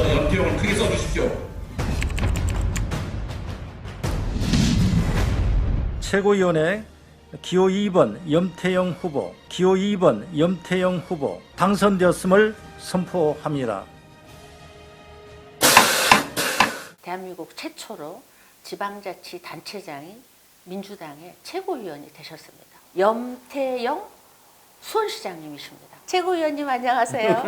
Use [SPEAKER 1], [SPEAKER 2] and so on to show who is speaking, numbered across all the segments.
[SPEAKER 1] 저는 연기형을 크게 써주십시오. 최고위원회 기호 2번 염태영 후보, 기호 2번 염태영 후보 당선되었음을 선포합니다.
[SPEAKER 2] 대한민국 최초로 지방자치 단체장이 민주당의 최고위원이 되셨습니다. 염태영 수원 시장님이십니다. 최고위원님 안녕하세요.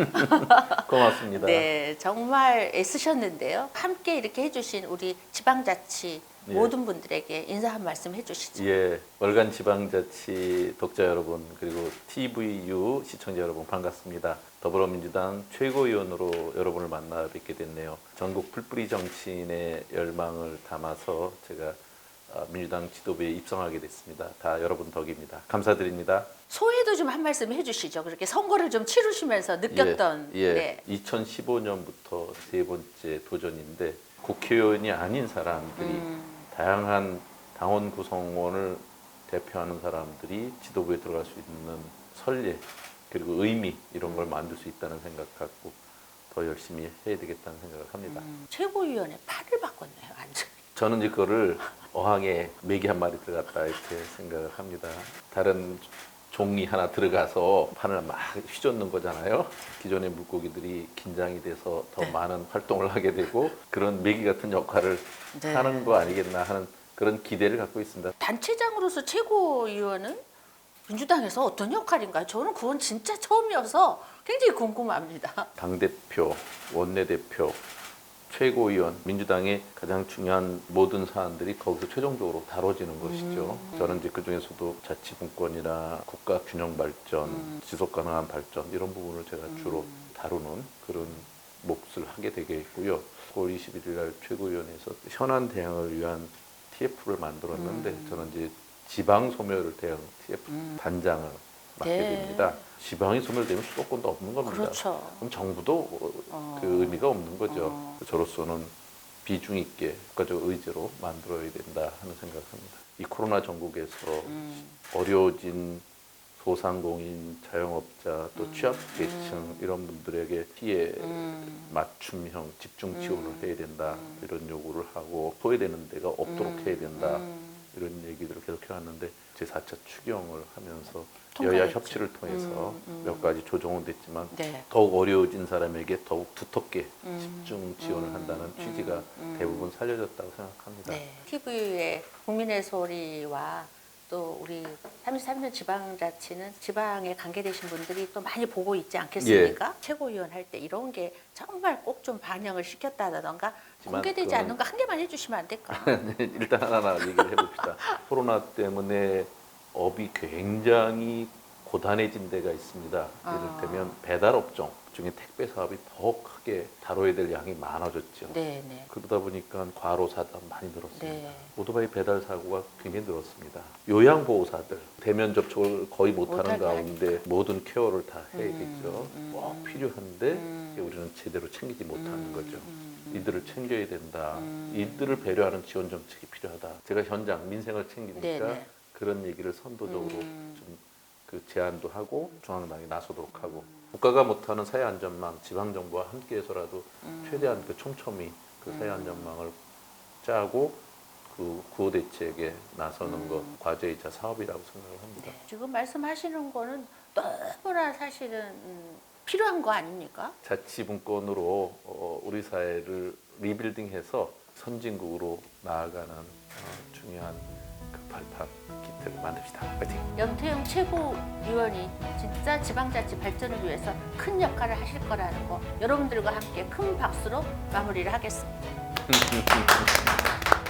[SPEAKER 3] 고맙습니다.
[SPEAKER 2] 네, 정말 애쓰셨는데요. 함께 이렇게 해주신 우리 지방자치
[SPEAKER 3] 예.
[SPEAKER 2] 모든 분들에게 인사 한 말씀 해주시죠.
[SPEAKER 3] 예, 월간 지방자치 독자 여러분 그리고 TVU 시청자 여러분 반갑습니다. 더불어민주당 최고위원으로 여러분을 만나 뵙게 됐네요. 전국 풀뿌리 정치인의 열망을 담아서 제가 아, 민주당 지도부에 입성하게 됐습니다. 다 여러분 덕입니다. 감사드립니다.
[SPEAKER 2] 소회도 좀 한 말씀 해주시죠. 그렇게 선거를 좀 치르시면서 느꼈던
[SPEAKER 3] 예, 예.
[SPEAKER 2] 네.
[SPEAKER 3] 2015년부터 세 번째 도전인데 국회의원이 아닌 사람들이
[SPEAKER 2] 음.
[SPEAKER 3] 다양한 당원 구성원을 대표하는 사람들이 지도부에 들어갈 수 있는 선례 그리고 의미 이런 걸 만들 수 있다는 생각 갖고 더 열심히 해야 되겠다는 생각을 합니다.
[SPEAKER 2] 음, 최고위원회 팔을 바꿨네요, 완전.
[SPEAKER 3] 저는 이제 그거를 어항에 메기 한 마리 들어갔다 이렇게 생각을 합니다. 다른 종이 하나 들어가서 판을 막 휘젓는 거잖아요. 기존의 물고기들이 긴장이 돼서 더
[SPEAKER 2] 네.
[SPEAKER 3] 많은 활동을 하게 되고 그런 메기 같은 역할을
[SPEAKER 2] 네.
[SPEAKER 3] 하는 거 아니겠나 하는 그런 기대를 갖고 있습니다.
[SPEAKER 2] 단체장으로서 최고위원은 민주당에서 어떤 역할인가요? 저는 그건 진짜 처음이어서 굉장히 궁금합니다.
[SPEAKER 3] 당대표, 원내대표, 최고위원, 민주당의 가장 중요한 모든 사안들이 거기서 최종적으로 다뤄지는 것이죠. 저는 이제 그 중에서도 자치분권이나 국가 균형 발전, 지속 가능한 발전 이런 부분을 제가 주로 다루는 그런 몫을 하게 되겠고요. 9월 21일 날 최고위원회에서 현안 대응을 위한 TF를 만들었는데 저는 이제 지방 소멸 대응 TF 단장을 맡게
[SPEAKER 2] 네.
[SPEAKER 3] 됩니다. 지방이 소멸되면 수도권도 없는 겁니다.
[SPEAKER 2] 그렇죠.
[SPEAKER 3] 그럼 정부도
[SPEAKER 2] 어.
[SPEAKER 3] 그 의미가 없는 거죠.
[SPEAKER 2] 어.
[SPEAKER 3] 저로서는 비중 있게 국가적 의제로 만들어야 된다 하는 생각합니다. 이 코로나 전국에서
[SPEAKER 2] 음.
[SPEAKER 3] 어려워진 소상공인, 자영업자, 또 취약계층 이런 분들에게 피해
[SPEAKER 2] 음.
[SPEAKER 3] 맞춤형 집중 지원을 해야 된다 이런 요구를 하고 소외되는 데가 없도록 해야 된다
[SPEAKER 2] 음.
[SPEAKER 3] 이런 얘기들을 계속 해왔는데 제 4차 추경을 하면서. 여야 협치를 통해서
[SPEAKER 2] 음, 음.
[SPEAKER 3] 몇 가지 조정은 됐지만
[SPEAKER 2] 네.
[SPEAKER 3] 더욱 어려워진 사람에게 더욱 두텁게
[SPEAKER 2] 음.
[SPEAKER 3] 집중 지원을
[SPEAKER 2] 음.
[SPEAKER 3] 한다는
[SPEAKER 2] 음.
[SPEAKER 3] 취지가
[SPEAKER 2] 음.
[SPEAKER 3] 대부분 살려졌다고 생각합니다.
[SPEAKER 2] 네. TV의 국민의 소리와 또 우리 33년 지방자치는 지방에 관계되신 분들이 또 많이 보고 있지 않겠습니까?
[SPEAKER 3] 예.
[SPEAKER 2] 최고위원 할 때 이런 게 정말 꼭 좀 반영을 시켰다던가 공개되지
[SPEAKER 3] 그거는-
[SPEAKER 2] 않는 거 한 개만 해주시면 안 될까?
[SPEAKER 3] 네, 일단 하나하나 얘기를 해봅시다. 코로나 때문에 업이 굉장히 고단해진 데가 있습니다.
[SPEAKER 2] 아.
[SPEAKER 3] 이를테면 배달 업종 중에 택배 사업이 더 크게 다뤄야 될 양이 많아졌죠.
[SPEAKER 2] 네, 네.
[SPEAKER 3] 그러다 보니까 과로 사다 많이 늘었습니다.
[SPEAKER 2] 네.
[SPEAKER 3] 오토바이 배달 사고가 굉장히 늘었습니다. 요양보호사들 대면 접촉을 거의 못하는 가운데 모든 케어를 다 해야겠죠.
[SPEAKER 2] 음,
[SPEAKER 3] 꼭
[SPEAKER 2] 음.
[SPEAKER 3] 필요한데
[SPEAKER 2] 음.
[SPEAKER 3] 우리는 제대로 챙기지 못하는
[SPEAKER 2] 음,
[SPEAKER 3] 거죠.
[SPEAKER 2] 음.
[SPEAKER 3] 이들을 챙겨야 된다.
[SPEAKER 2] 음.
[SPEAKER 3] 이들을 배려하는 지원 정책이 필요하다. 제가 현장 민생을 챙기니까
[SPEAKER 2] 네, 네.
[SPEAKER 3] 그런 얘기를 선도적으로
[SPEAKER 2] 음.
[SPEAKER 3] 좀그 제안도 하고 중앙당이 나서도록 하고 국가가 못하는 사회 안전망 지방 정부와 함께해서라도
[SPEAKER 2] 음.
[SPEAKER 3] 최대한 그 촘촘히 그 사회 안전망을 짜고 그 구호 대책에 나서는 것 과제이자 사업이라고 생각을 합니다.
[SPEAKER 2] 네. 지금 말씀하시는 거는 너무나 사실은 음, 필요한 거 아닙니까?
[SPEAKER 3] 자치분권으로 어, 우리 사회를 리빌딩해서 선진국으로 나아가는 어, 중요한 그 발판 기틀을 만듭시다. 파이팅!
[SPEAKER 2] 염태영 최고위원이 진짜 지방자치 발전을 위해서 큰 역할을 하실 거라는 거 여러분들과 함께 큰 박수로 마무리를 하겠습니다.